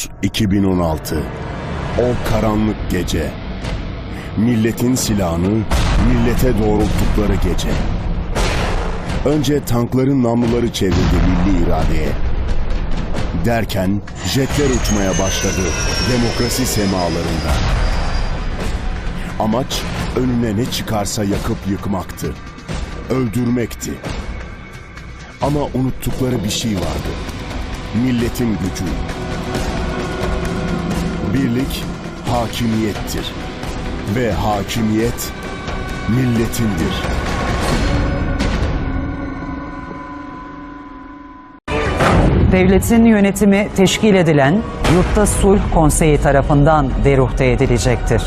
Ağustos 2016 O karanlık gece. Milletin silahını millete doğrulttukları gece. Önce tankların namluları çevrildi milli iradeye. Derken jetler uçmaya başladı demokrasi semalarında. Amaç önüne ne çıkarsa yakıp yıkmaktı Öldürmekti. Ama unuttukları bir şey vardı. Milletin gücü. Birlik hakimiyettir ve hakimiyet milletindir. Devletin yönetimi teşkil edilen Yurtta Sulh Konseyi tarafından deruhte edilecektir.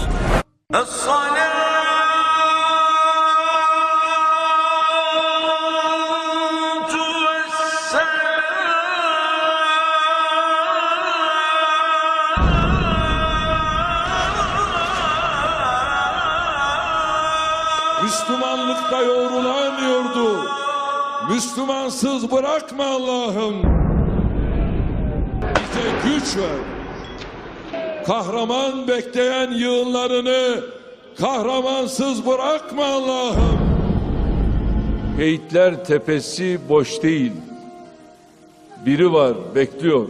Müslümanlıkta yoğrulan yurdu Müslümansız bırakma Allah'ım. Bize güç ver. Kahraman bekleyen yığınlarını kahramansız bırakma Allah'ım. Beyitler tepesi boş değil. Biri var bekliyor.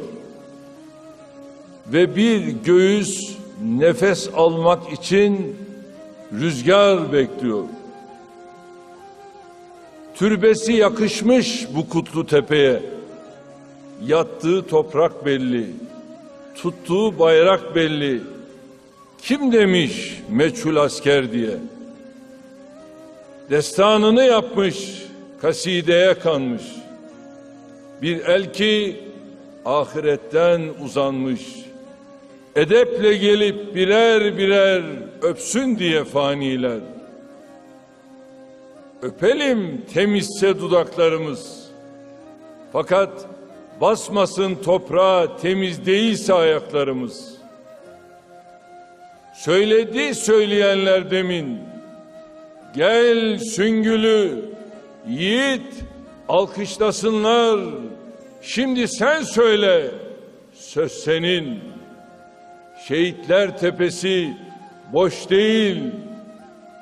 Ve bir göğüs nefes almak için rüzgar bekliyor. Türbesi yakışmış bu kutlu tepeye. Yattığı toprak belli. Tuttuğu bayrak belli. Kim demiş meçhul asker diye. Destanını yapmış, kasideye kanmış. Bir el ki ahiretten uzanmış. Edeple gelip birer birer öpsün diye faniler. Öpelim temizse dudaklarımız. Fakat basmasın toprağa temiz değilse ayaklarımız. Söyledi söyleyenler demin. Gel süngülü, yiğit alkışlasınlar. Şimdi sen söyle, söz senin. Şehitler tepesi boş değil,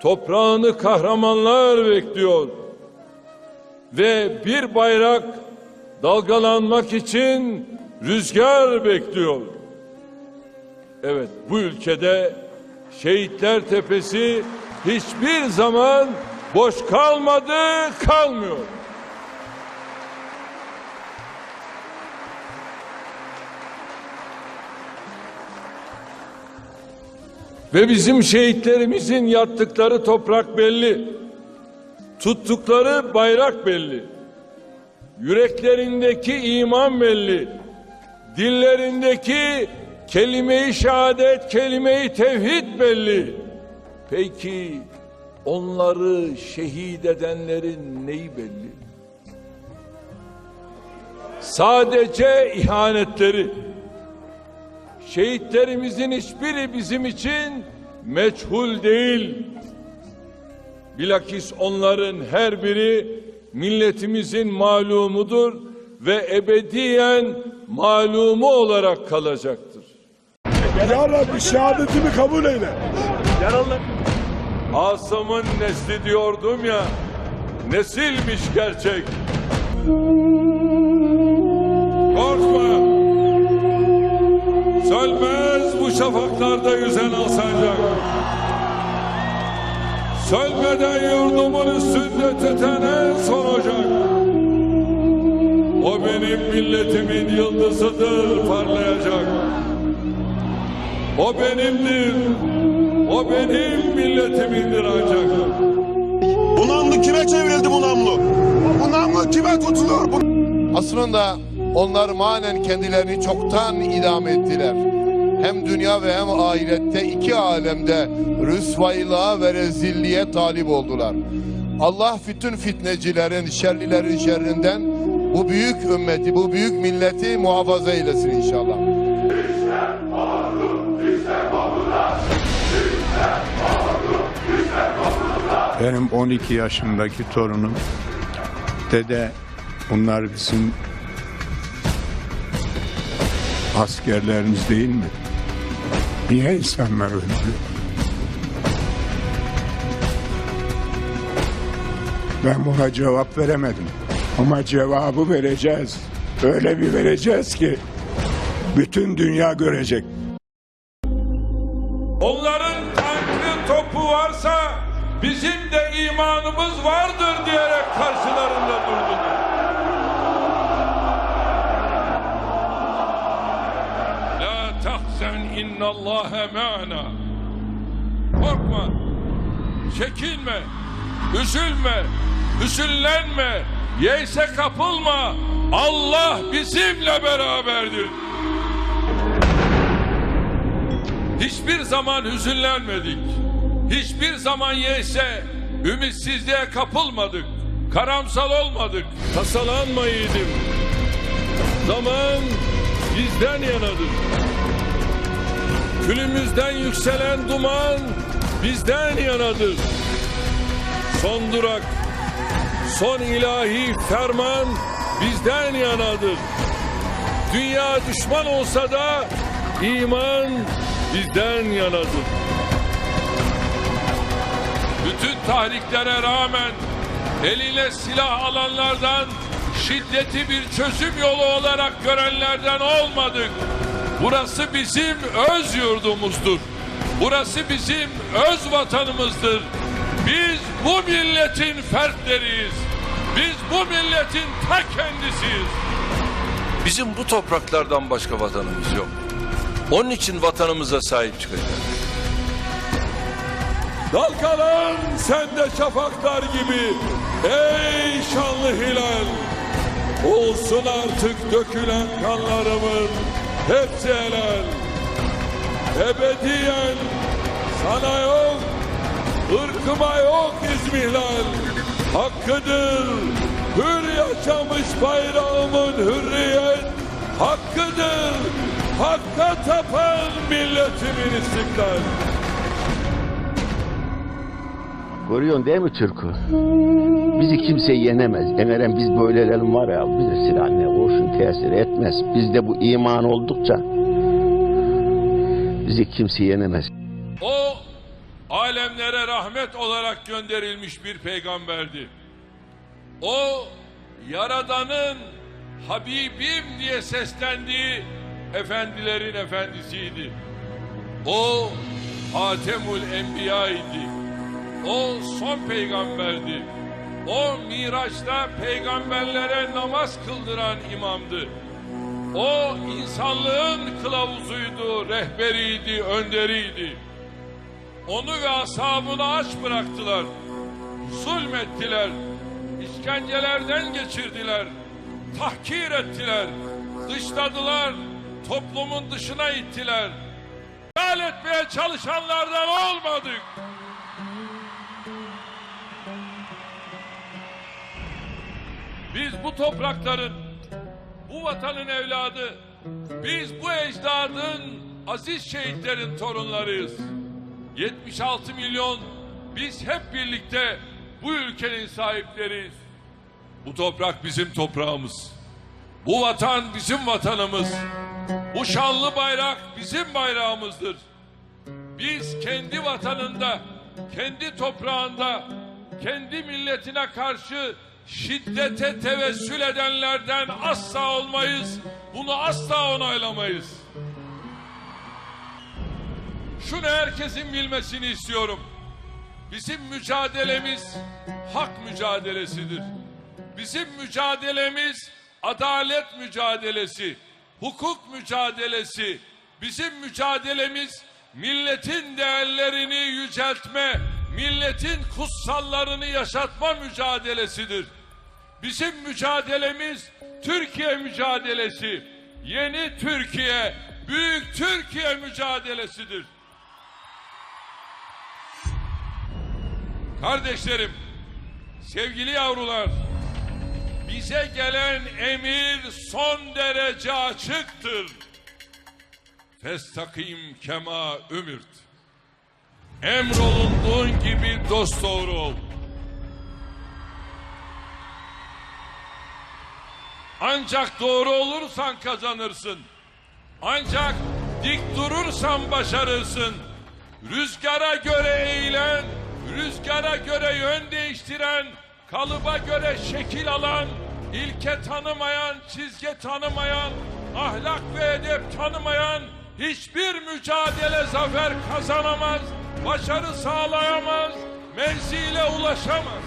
toprağını kahramanlar bekliyor. Ve bir bayrak dalgalanmak için rüzgar bekliyor. Evet bu ülkede Şehitler Tepesi hiçbir zaman boş kalmadı, kalmıyor. Ve bizim şehitlerimizin yattıkları toprak belli. Tuttukları bayrak belli. Yüreklerindeki iman belli. Dillerindeki kelime-i şehadet, kelime-i tevhid belli. Peki onları şehit edenlerin neyi belli? Sadece ihanetleri. Şehitlerimizin hiçbiri bizim için meçhul değil. Bilakis onların her biri milletimizin malumudur ve ebediyen malumu olarak kalacaktır. Ya Rabbi şehadetimi kabul eyle. Asım'ın nesli diyordum ya, nesilmiş gerçek. Şafaklarda yüzen alsancak. Sönmeden yurdumun üstünde tüten en son ocak. O benim milletimin yıldızıdır parlayacak. O benimdir. O benim milletimindir ancak. Bu namlu kime çevrildi bu namlu? Bu namlu kime tutuluyor? Bu... Aslında onlar manen kendilerini çoktan idam ettiler. Hem dünya ve hem ahirette iki alemde rüsvaylığa ve rezilliğe talip oldular. Allah bütün fitnecilerin, şerlilerin şerrinden bu büyük ümmeti, bu büyük milleti muhafaza eylesin inşallah. Benim 12 yaşındaki torunum dede bunlar bizim askerlerimiz değil mi? Niye insanlar öldü? Ben buna cevap veremedim. Ama cevabı vereceğiz. Öyle bir vereceğiz ki bütün dünya görecek. Onların tankı topu varsa bizim de imanımız vardır diyerek karşılarında durdular. Tahzen innallâhe ma'na. Korkma, çekinme, üzülme, hüzünlenme, yeyse kapılma. Allah bizimle beraberdir. Hiçbir zaman hüzünlenmedik. Hiçbir zaman yeyse ümitsizliğe kapılmadık. Karamsal olmadık. Tasalanmayıydım. Zaman bizden yanadır. Külümüzden yükselen duman bizden yanadır. Son durak, son ilahi ferman bizden yanadır. Dünya düşman olsa da iman bizden yanadır. Bütün tahriklere rağmen eline silah alanlardan şiddeti bir çözüm yolu olarak görenlerden olmadık. Burası bizim öz yurdumuzdur. Burası bizim öz vatanımızdır. Biz bu milletin fertleriyiz. Biz bu milletin ta kendisiyiz. Bizim bu topraklardan başka vatanımız yok. Onun için vatanımıza sahip çıkacağız. Dalgalan sen de şafaklar gibi ey şanlı hilal. Olsun artık dökülen kanlarımın hepsi helal. Ebediyen sana yok, ırkıma yok izmihlal. Hakkıdır hür yaşamış bayrağımın hürriyet. Hakkıdır hakka tapan milletimin istiklal. Görüyorsun değil mi Türk'ü? Bizi kimse yenemez. Eğer biz böylelerim var ya bize silah ne kurşun tesir etmez. Bizde bu iman oldukça bizi kimse yenemez. O alemlere rahmet olarak gönderilmiş bir peygamberdi. O Yaradan'ın Habibim diye seslendiği efendilerin efendisiydi. O Hatemul Enbiya idi. O son peygamberdi. O Miraç'ta peygamberlere namaz kıldıran imamdı. O insanlığın kılavuzuydu, rehberiydi, önderiydi. Onu ve ashabını aç bıraktılar. Zulmettiler. işkencelerden geçirdiler. Tahkir ettiler. Dışladılar. Toplumun dışına ittiler. Hal etmeye çalışanlardan olmadık. Biz bu toprakların, bu vatanın evladı, biz bu ecdadın aziz şehitlerin torunlarıyız. 76 milyon biz hep birlikte bu ülkenin sahipleriyiz. Bu toprak bizim toprağımız. Bu vatan bizim vatanımız. Bu şanlı bayrak bizim bayrağımızdır. Biz kendi vatanında, kendi toprağında, kendi milletine karşı şiddete tevessül edenlerden asla olmayız. Bunu asla onaylamayız. Şunu herkesin bilmesini istiyorum. Bizim mücadelemiz hak mücadelesidir. Bizim mücadelemiz adalet mücadelesi, hukuk mücadelesi. Bizim mücadelemiz milletin değerlerini yüceltme, milletin kutsallarını yaşatma mücadelesidir. Bizim mücadelemiz Türkiye mücadelesi, yeni Türkiye, büyük Türkiye mücadelesidir. Kardeşlerim, sevgili yavrular, bize gelen emir son derece açıktır. Festakim kema ümürt. Emrolunduğun gibi dosdoğru ol. Ancak doğru olursan kazanırsın. Ancak dik durursan başarırsın. Rüzgara göre eğilen, rüzgara göre yön değiştiren, kalıba göre şekil alan, ilke tanımayan, çizge tanımayan, ahlak ve edep tanımayan hiçbir mücadele zafer kazanamaz, başarı sağlayamaz, mevziyle ulaşamaz.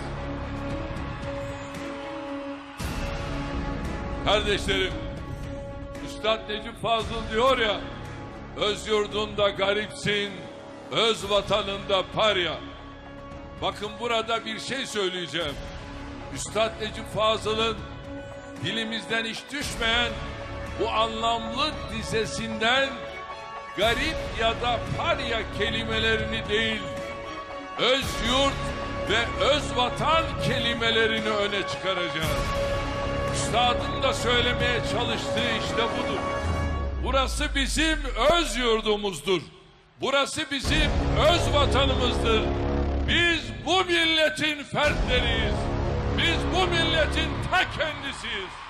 Kardeşlerim, Üstad Necip Fazıl diyor ya, öz yurdunda garipsin, öz vatanında parya. Bakın burada bir şey söyleyeceğim. Üstad Necip Fazıl'ın dilimizden hiç düşmeyen bu anlamlı dizesinden garip ya da parya kelimelerini değil, öz yurt ve öz vatan kelimelerini öne çıkaracağız. Üstadın da söylemeye çalıştığı işte budur. Burası bizim öz yurdumuzdur. Burası bizim öz vatanımızdır. Biz bu milletin fertleriyiz. Biz bu milletin ta kendisiyiz.